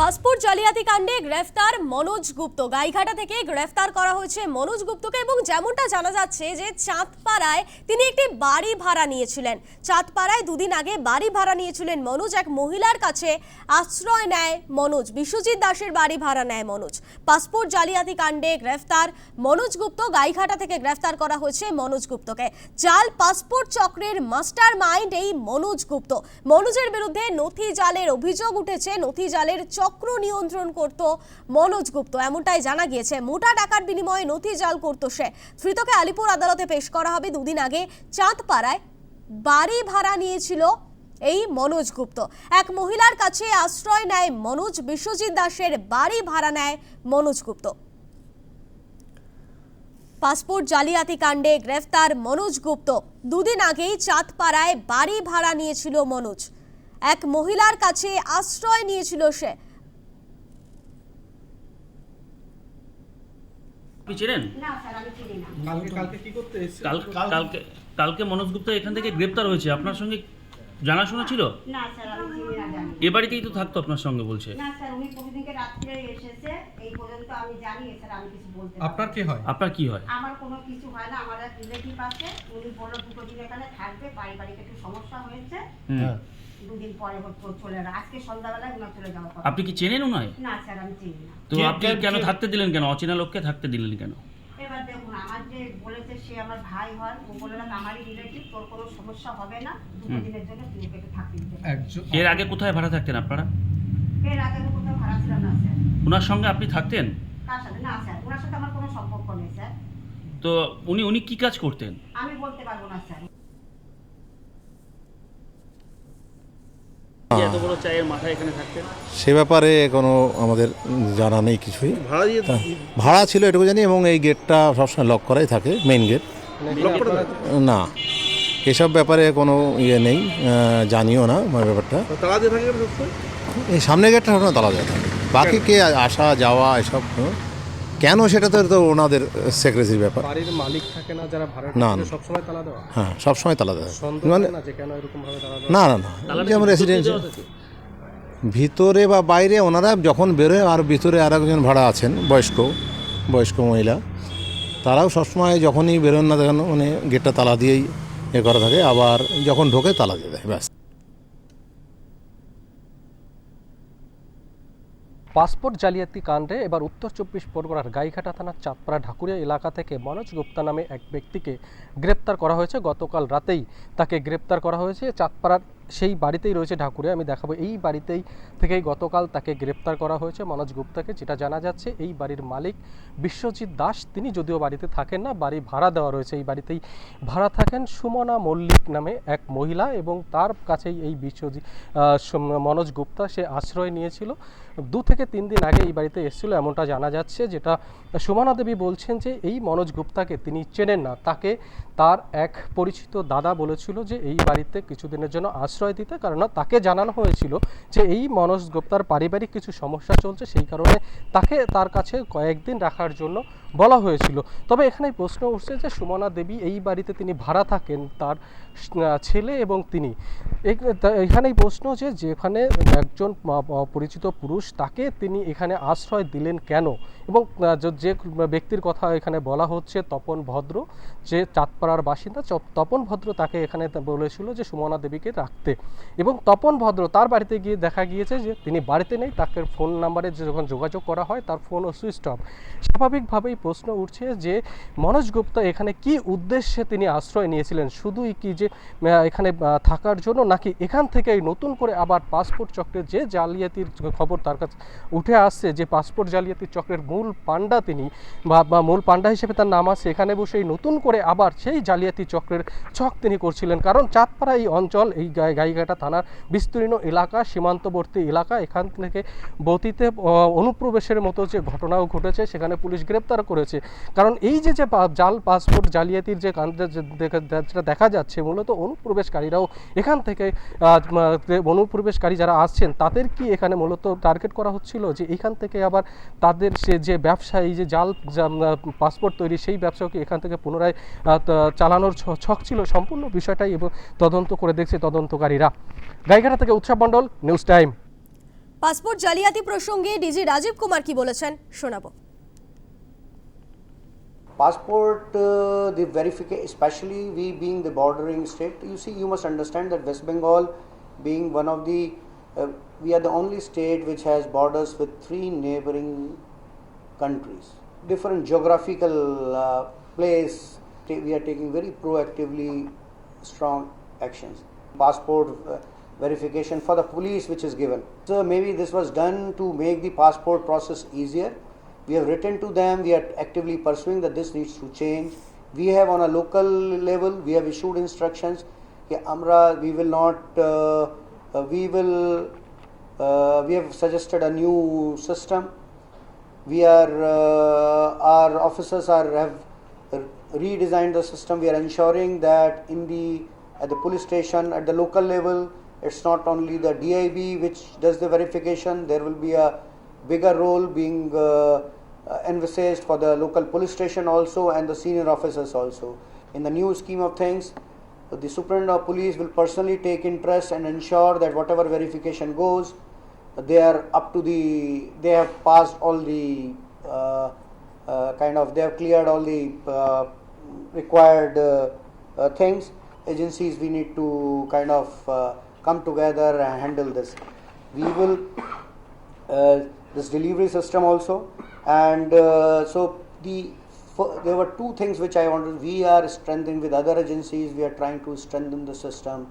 Passport জালিয়াতি কাণ্ডে গ্রেফতার মনোজ গুপ্ত। গাইঘাটা থেকে গ্রেফতার করা হয়েছে মনোজ গুপ্তকে এবং যেমনটা জানা যাচ্ছে যে চাঁদপাড়ায় তিনি একটি বাড়ি ভাড়া নিয়েছিলেন। চাঁদপাড়ায় দুদিন আগে বাড়ি ভাড়া নিয়েছিলেন মনোজ। এক মহিলার কাছে আশ্রয় নেয় মনোজ। বিশ্বজিৎ দাসের বাড়ি ভাড়া নেয় মনোজ। পাসপোর্ট জালিয়াতি কাণ্ডে গ্রেফতার মনোজ গুপ্ত। গাইঘাটা থেকে গ্রেফতার করা হয়েছে মনোজ গুপ্তকে। জাল পাসপোর্ট চক্রের মাস্টার মাইন্ড এই মনোজ গুপ্ত। মনোজের বিরুদ্ধে নথি জালের অভিযোগ উঠেছে। নথি জালের চক্র নিয়ন্ত্রণ করত মনোজ গুপ্ত। এমনটাই জানা গিয়েছে, মোটা টাকার বিনিময়ে নথি জাল করত সে। ধৃতকে আলিপুর আদালতে পেশ করা হবে দুদিন আগে। চাঁদপাড়ায় বাড়ি ভাড়া নিয়েছিল এই মনোজ গুপ্ত। এক মহিলার কাছে আশ্রয় নেয় মনোজ, বিশ্বজিৎ দাসের বাড়ি ভাড়া নেয় মনোজ গুপ্ত। পাসপোর্ট জালিয়াতি কাণ্ডে গ্রেফতার মনোজ গুপ্ত। দুদিন আগেই চাঁদপাড়ায় বাড়ি ভাড়া নিয়েছিল মনোজ। এক মহিলার কাছে আশ্রয় নিয়েছিল সে। আপনি চেনেন? না স্যার আমি চিনি না। কালকে কালকে কি করতে এসেছে কাল কালকে কালকে মনোজ গুপ্তা এখান থেকে গ্রেপ্তার হয়েছে। আপনার সঙ্গে জানাশোনা ছিল? না স্যার আমি চিনি না এ বাড়িতেই তো থাকতো আপনার সঙ্গে বলছে। না স্যার উনি প্রতিদিনকে রাত্রে এসেছে। এই পর্যন্ত আমি জানি স্যার আমি কিছু বলতে পারব আপনার কি হয়? আপনার কি হয়? আমার কোনো কিছু হয় না আমার রিলেটিভ আছে। উনি বলল দুটো দিন এখানে থাকবে পারিবারিক একটু সমস্যা হয়েছে। হুম। দুদিন পরে চলে আজকে সন্ধ্যাবেলায় উনার চলে যাওয়ার কথা। আপনি কি চেনেন নয় না স্যার আমি চিনি না। তো আপনি কেন থাকতে দিলেন কেন? অচেনা লোককে থাকতে দিলেন কেন? এবার দেখুন আমার যে বলেছে সে আমার ভাই হয় ও বলল না আমারই রিলেটিভ তোর কোনো সমস্যা হবে না দুটো দিনের জন্য তুই ওকে একটু থাকতে দিতে একজন এর আগে কোথায় ভাড়া থাকতেন আপনারা? এর আগে আমি কোথাও ভাড়া ছিলাম না স্যার। ওনার সঙ্গে আপনি থাকতেন? কার সাথে না স্যার ওনার সাথে আমার কোনো সম্পর্ক নেই স্যার। তো উনি উনি কি কাজ করতেন? আমি বলতে পারব না স্যার যে এত বড় চায়ের মাথায় এখানে থাকতেন সে ব্যাপারে কোনো আমাদের জানা নেই কিছুই। ভাড়া ছিল এটুকু জানি এবং এই গেটটা সবসময় লক করাই থাকে মেইন গেট না এসব ব্যাপারে কোনো ইয়ে নেই জানিও না আমার ব্যাপারটা। তালা দিয়ে থাকে সবসময়? এই সামনে গেটটা সবসময় তালা দেওয়া থাকে। বাকি কে আসা যাওয়া এসব কেন সেটা তো ওনাদের সেক্রেটারির ব্যাপার। বাড়ির মালিক থাকে না যারা ভাড়া না, থাকে না। সবসময় তালা দেওয়া? হ্যাঁ সবসময় তালা দেওয়া। মানে না যে কেন এরকম ভাবে তালা দেওয়া? না না না। যেমন রেসিডেন্সি ভিতরে বা বাইরে ওনারা যখন বেরোয় আর ভিতরে আর একজন ভাড়া আছেন বয়স্ক বয়স্ক মহিলা তারাও সবসময় যখনই বেরোন না কেন মানে গেটটা তালা দিয়েই এ করা থাকে আবার যখন ঢোকে তালা দিয়ে দেয় ব্যাস। পাসপোর্ট জালিয়াতি কাণ্ডে এবার উত্তর চব্বিশ পরগনার গাইঘাটা থানার চাঁদপাড়া ঢাকুরিয়া এলাকা থেকে মনোজ গুপ্তা নামে এক ব্যক্তিকে গ্রেপ্তার করা হয়েছে। গতকাল রাতেই তাকে গ্রেপ্তার করা হয়েছে। চাঁদপাড়ার সেই বাড়িতেই রয়েছে ঢাকুরিয়া। আমি দেখাবো, এই বাড়িতেই থেকেই গতকাল তাকে গ্রেপ্তার করা হয়েছে মনোজ গুপ্তাকে, যেটা জানা যাচ্ছে এই বাড়ির মালিক বিশ্বজিৎ দাস। তিনি যদিও বাড়িতে থাকেন না, বাড়ি ভাড়া দেওয়া রয়েছে। এই বাড়িতেই ভাড়া থাকেন সুমনা মল্লিক নামে এক মহিলা এবং তার কাছেই এই বিশ্বজিৎ মনোজ গুপ্তা সে আশ্রয় নিয়েছিল। দু থেকে তিন দিন আগে এই বাড়িতে এসেছিল এমনটা জানা যাচ্ছে, যেটা সুমনা দেবী বলছেন যে এই মনোজ গুপ্তাকে তিনি চেনেন না। তাকে তার এক পরিচিত দাদা বলেছিল যে এই বাড়িতে কিছুদিনের জন্য আশ্রয় দিতে, কারণ তাকে জানানো হয়েছিল যে এই মনোজ গুপ্তার পারিবারিক কিছু সমস্যা চলছে, সেই কারণে তাকে তার কাছে কয়েকদিন রাখার জন্য বলা হয়েছিল। তবে এখানে প্রশ্ন উঠছে যে সুমনা দেবী এই বাড়িতে তিনি ভাড়া থাকেন তার ছেলে এবং তিনি। এখানেই প্রশ্ন যে যেখানে একজন পরিচিত পুরুষ তাকে তিনি এখানে আশ্রয় দিলেন কেন? এবং যে- ব্যক্তির কথা এখানে বলা হচ্ছে তপন ভদ্র, যে চাঁদপাড়ার বাসিন্দা তপন ভদ্র তাকে এখানে বলেছিল যে সুমনা দেবীকে রাখতে। এবং তপন ভদ্র তার বাড়িতে গিয়ে দেখা গিয়েছে যে তিনি বাড়িতে নেই, তাকে ফোন নাম্বারে যখন যোগাযোগ করা হয় তার ফোনও সুইচ অফ। স্বাভাবিকভাবেই প্রশ্ন উঠছে যে মনোজ গুপ্তা এখানে কি উদ্দেশ্যে তিনি আশ্রয় নিয়েছিলেন? শুধুই কি যে এখানে থাকার জন্য নাকি এখান থেকেই নতুন করে আবার পাসপোর্ট চক্রের যে জালিয়াতির খবর তার কাছে উঠে আসছে যে পাসপোর্ট জালিয়াতির চক্রের মূল পাণ্ডা তিনি বা মূল পাণ্ডা হিসেবে তার নাম আছে, এখানে বসেই নতুন করে আবার সেই জালিয়াতি চক্রের ছক তিনি করছিলেন। কারণ চাঁদপাড়া এই অঞ্চল, এই গাই- গাইঘাটা থানার বিস্তীর্ণ এলাকা, সীমান্তবর্তী এলাকা, এখান থেকে বতীতে অনুপ্রবেশের মতো যে ঘটনাও ঘটেছে, সেখানে পুলিশ গ্রেপ্তার করেছে। কারণ এই যে যে জাল, পাসপোর্ট জালিয়াতির যে যেটা দেখা যাচ্ছে, মূলত অনুপ্রবেশকারীরাও এখান থেকে অনুপ্রবেশকারী যারা আসছেন, তাদের কি এখানে মূলত টার্গেট করা হচ্ছিল? যে এখান থেকে আবার তাদের সে যে ব্যবসা এই যে জাল পাসপোর্ট তৈরি, সেই ব্যবসাকে এখান থেকে পুনরায় চালানোর ছক ছিল সম্পূর্ণ বিষয়টাই এবং তদন্ত করে দেখছে তদন্তকারীরা। গাইঘাটা থেকে উৎসব মণ্ডল, নিউজ টাইম। পাসপোর্ট জালিয়াতি প্রসঙ্গে ডিজি রাজীব কুমার কি বলেছেন, শোনাবো। Passport uh, the verification especially we being the bordering state you see you must understand that west bengal being one of the uh, we are the only state which has borders with three neighboring countries. Different geographical uh, place we are taking very proactively strong actions. Passport uh, verification for the police which is given. So maybe this was done to make the passport process easier we have written to them we are actively pursuing that this needs to change. We have on a local level we have issued instructions. Yeah, amra we will not uh, uh, we will uh, we have suggested a new system. We are uh, our officers are have redesigned the system. We are ensuring that in the at the police station at the local level it's not only the dib which does the verification. There will be a bigger role being uh, envisaged for the local police station also and the senior officers also. In the new scheme of things the superintendent of police will personally take interest and ensure that whatever verification goes they are up to the they have passed all the uh, uh, kind of they have cleared all the uh, required uh, uh, things. Agencies we need to kind of come together and handle this. We will this delivery system also. And uh, so the there were two things which i wanted. We are strengthening with other agencies. We are trying to strengthen the system